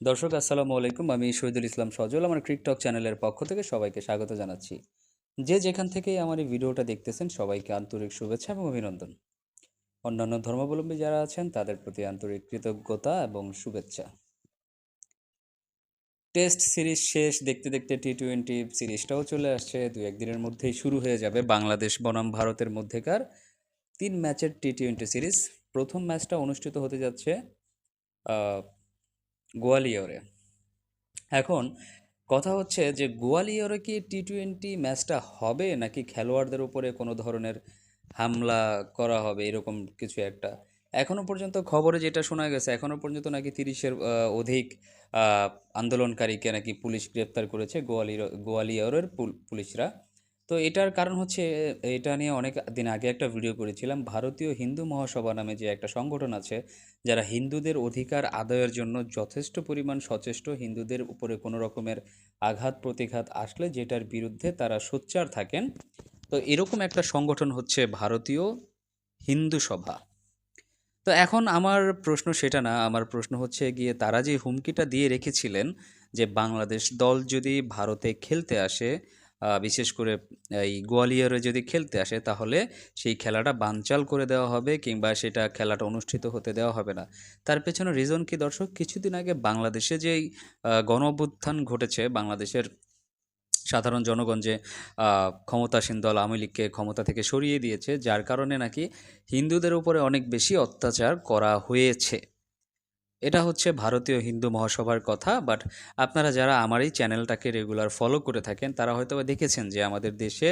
দর্শক, আসসালামু আলাইকুম। আমি শহীদুল ইসলাম সজল, আমার ক্রিকটক চ্যানেলের পক্ষ থেকে সবাইকে স্বাগত জানাচ্ছি। যে যেখান থেকেই আমার এই ভিডিওটা দেখতেছেন, সবাইকে আন্তরিক শুভেচ্ছা এবং অভিনন্দন। অন্যান্য ধর্মাবলম্বী যারা আছেন, তাদের প্রতি আন্তরিক কৃতজ্ঞতা এবং শুভেচ্ছা। টেস্ট সিরিজ শেষ দেখতে দেখতে টি টোয়েন্টি সিরিজটাও চলে আসছে। দু একদিনের মধ্যেই শুরু হয়ে যাবে বাংলাদেশ বনাম ভারতের মধ্যেকার তিন ম্যাচের টি টোয়েন্টি সিরিজ। প্রথম ম্যাচটা অনুষ্ঠিত হতে যাচ্ছে গোয়ালিয়রে। এখন কথা হচ্ছে যে, গোয়ালিয়রে কি টি টোয়েন্টি ম্যাচটা হবে, নাকি খেলোয়াড়দের উপরে কোনো ধরনের হামলা করা হবে, এরকম কিছু একটা? এখনও পর্যন্ত খবরে যেটা শোনা গেছে এখনও পর্যন্ত নাকি তিরিশের অধিক আন্দোলনকারীকে নাকি পুলিশ গ্রেপ্তার করেছে গোয়ালিয়র, গোয়ালিয়রের পুল- পুলিশরা। তো এটার কারণ হচ্ছে, এটা নিয়ে অনেক দিন আগে একটা ভিডিও করেছিলাম। ভারতীয় হিন্দু মহাসভা নামে যে একটা সংগঠন আছে, যারা হিন্দুদের অধিকার আদায়ের জন্য যথেষ্ট পরিমাণ সচেষ্ট হিন্দুদের উপরে কোনো রকমের আঘাত, প্রতিঘাত আসলে যেটার বিরুদ্ধে তারা সোচ্চার থাকেন। তো এরকম একটা সংগঠন হচ্ছে ভারতীয় হিন্দু সভা। তো এখন আমার প্রশ্ন সেটা না, আমার প্রশ্ন হচ্ছে গিয়ে তারা যে হুমকিটা দিয়ে রেখেছিলেন যে বাংলাদেশ দল যদি ভারতে খেলতে আসে বিশেষ করে, এই গোয়ালিয়রে যদি খেলতে আসে, তাহলে সেই খেলাটা বানচাল করে দেওয়া হবে কিংবা সেটা খেলাটা অনুষ্ঠিত হতে দেওয়া হবে না। তার পেছনে রিজন কি দর্শক? কিছুদিন আগে বাংলাদেশে যেই গণ ঘটেছে, বাংলাদেশের সাধারণ জনগণ যে ক্ষমতাসীন দল আওয়ামী লীগকে ক্ষমতা থেকে সরিয়ে দিয়েছে, যার কারণে নাকি হিন্দুদের উপরে অনেক বেশি অত্যাচার করা হয়েছে। এটা হচ্ছে ভারতীয় হিন্দু মহাসভার কথা বাট আপনারা যারা আমার এই চ্যানেলটাকে রেগুলার ফলো করে থাকেন, তারা হয়তো দেখেছেন যে আমাদের দেশে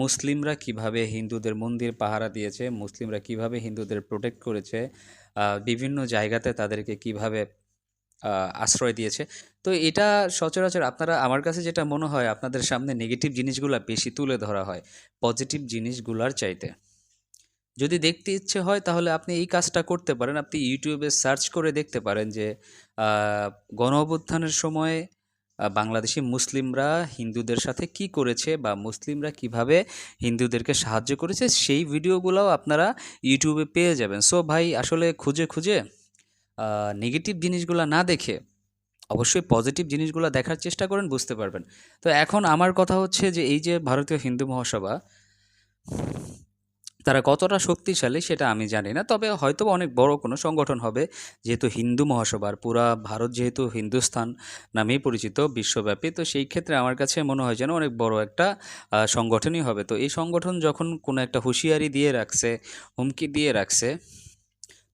মুসলিমরা কীভাবে হিন্দুদের মন্দির পাহারা দিয়েছে, মুসলিমরা কীভাবে হিন্দুদের প্রোটেক্ট করেছে বিভিন্ন জায়গাতে তাদেরকে কীভাবে আশ্রয় দিয়েছে। তো এটা সচরাচর আপনারা, আমার কাছে যেটা মনে হয়, আপনাদের সামনে নেগেটিভ জিনিসগুলো বেশি তুলে ধরা হয় পজিটিভ জিনিসগুলার চাইতে। যদি দেখতে ইচ্ছে হয়, তাহলে আপনি এই কাজটা করতে পারেন। আপনি ইউটিউবে সার্চ করে দেখতে পারেন যে গণ অভ্যুত্থানের সময় বাংলাদেশি মুসলিমরা হিন্দুদের সাথে কি করেছে বা মুসলিমরা কীভাবে হিন্দুদেরকে সাহায্য করেছে, সেই ভিডিওগুলোও আপনারা ইউটিউবে পেয়ে যাবেন। সো ভাই, আসলে খুঁজে খুঁজে নেগেটিভ জিনিসগুলো না দেখে, অবশ্যই পজিটিভ জিনিসগুলো দেখার চেষ্টা করেন, বুঝতে পারবেন। তো এখন আমার কথা হচ্ছে যে, এই যে ভারতীয় হিন্দু মহাসভা তারা কতটা শক্তিশালী সেটা আমি জানি না, তবে হয়তো অনেক বড় কোনো সংগঠন হবে, যেহেতু হিন্দু মহাসভার, পুরা ভারত যেহেতু হিন্দুস্থান নামেই পরিচিত, বিশ্বব্যাপী, তো সেই ক্ষেত্রে আমার কাছে মনে হয় যেন অনেক বড় একটা সংগঠনই হবে। তো এই সংগঠন যখন কোনো একটা হুঁশিয়ারি দিয়ে রাখছে, হুমকি দিয়ে রাখছে,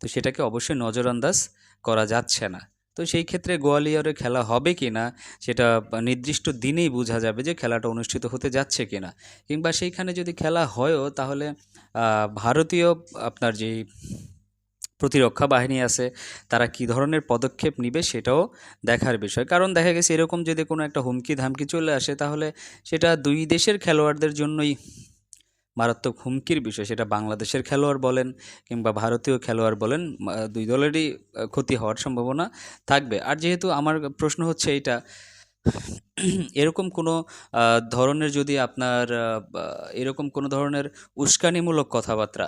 তো সেটাকে অবশ্যই নজরআন্দাজ করা যাচ্ছে না। তো সেই ক্ষেত্রে গোয়ালিয়রে খেলা হবে কি না সেটা নির্দিষ্ট দিনেই বোঝা যাবে যে খেলাটা অনুষ্ঠিত হতে যাচ্ছে কি না কিংবা সেইখানে যদি খেলা হয়ও, তাহলে ভারতীয় আপনার যেই প্রতিরক্ষা বাহিনী আছে, তারা কি ধরনের পদক্ষেপ নিবে সেটাও দেখার বিষয়। কারণ দেখা গেছে, এরকম যদি কোনো একটা হুমকি ধামকি চলে আসে, তাহলে সেটা দুই দেশের খেলোয়াড়দের জন্যই মারাত্মক হুমকির বিষয়। সেটা বাংলাদেশের খেলোয়াড় বলেন কিংবা ভারতীয় খেলোয়াড় বলেন দুই দলেরই ক্ষতি হওয়ার সম্ভাবনা থাকবে। আর যেহেতু আমার প্রশ্ন হচ্ছে এইটা, এরকম কোনো ধরনের যদি আপনার এরকম কোনো ধরনের উস্কানিমূলক কথাবার্তা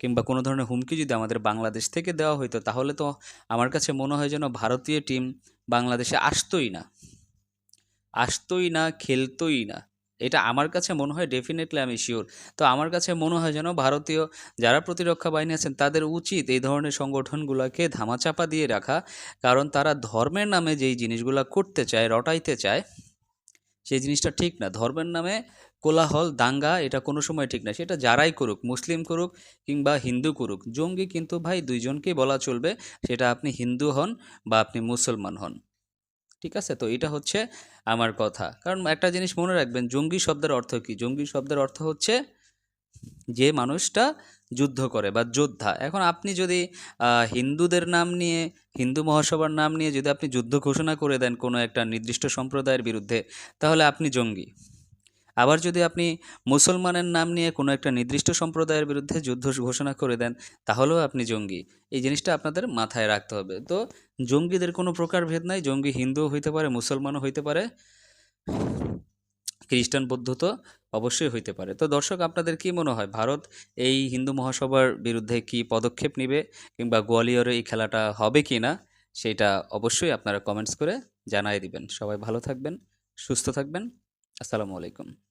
কিংবা কোনো ধরনের হুমকি যদি আমাদের বাংলাদেশ থেকে দেওয়া হইতো, তাহলে তো আমার কাছে মনে হয় যেন ভারতীয় টিম বাংলাদেশে আসতোই না। আসতোই না, খেলতোই না। এটা আমার কাছে মনে হয় ডেফিনেটলি আমি শিওর তো আমার কাছে মনে হয় যেন ভারতীয় যারা প্রতিরক্ষা বাহিনী আছেন, তাদের উচিত এই ধরনের সংগঠনগুলোকে ধামাচাপা দিয়ে রাখা। কারণ তারা ধর্মের নামে যেই জিনিসগুলো করতে চায়, রটাইতে চায়, সেই জিনিসটা ঠিক না। ধর্মের নামে কোলাহল, দাঙ্গা, এটা কোনো সময় ঠিক না। সেটা যারাই করুক, মুসলিম করুক কিংবা হিন্দু করুক, জঙ্গি কিন্তু ভাই দুইজনকেই বলা চলবে, সেটা আপনি হিন্দু হন বা আপনি মুসলমান হন। ঠিক আছে? তো এটা হচ্ছে আমার কথা। কারণ একটা জিনিস মনে রাখবেন, জঙ্গি শব্দের অর্থ কি? জঙ্গি শব্দের অর্থ হচ্ছে যে মানুষটা যুদ্ধ করে বা যোদ্ধা। এখন আপনি যদি হিন্দুদের নাম নিয়ে, হিন্দু মহাসভার নাম নিয়ে যদি আপনি যুদ্ধ ঘোষণা করে দেন কোনো একটা নির্দিষ্ট সম্প্রদায়ের বিরুদ্ধে, তাহলে আপনি জঙ্গি। আবার যদি আপনি মুসলমানের নাম নিয়ে কোনো একটা নির্দিষ্ট সম্প্রদায়ের বিরুদ্ধে যুদ্ধ ঘোষণা করে দেন, তাহলেও আপনি জঙ্গি। এই জিনিসটা আপনাদের মাথায় রাখতে হবে। তো জঙ্গিদের কোনো প্রকার ভেদ নাই। জঙ্গি হিন্দুও হইতে পারে, মুসলমানও হইতে পারে, খ্রিস্টান বৌদ্ধ তো অবশ্যই হইতে পারে। তো দর্শক, আপনাদের কি মনে হয়, ভারত এই হিন্দু মহাসভার বিরুদ্ধে কি পদক্ষেপ নেবে কিংবা গোয়ালিয়রে এই খেলাটা হবে কি না সেটা অবশ্যই আপনারা কমেন্টস করে জানাই দিবেন। সবাই ভালো থাকবেন, সুস্থ থাকবেন। আসসালামু আলাইকুম।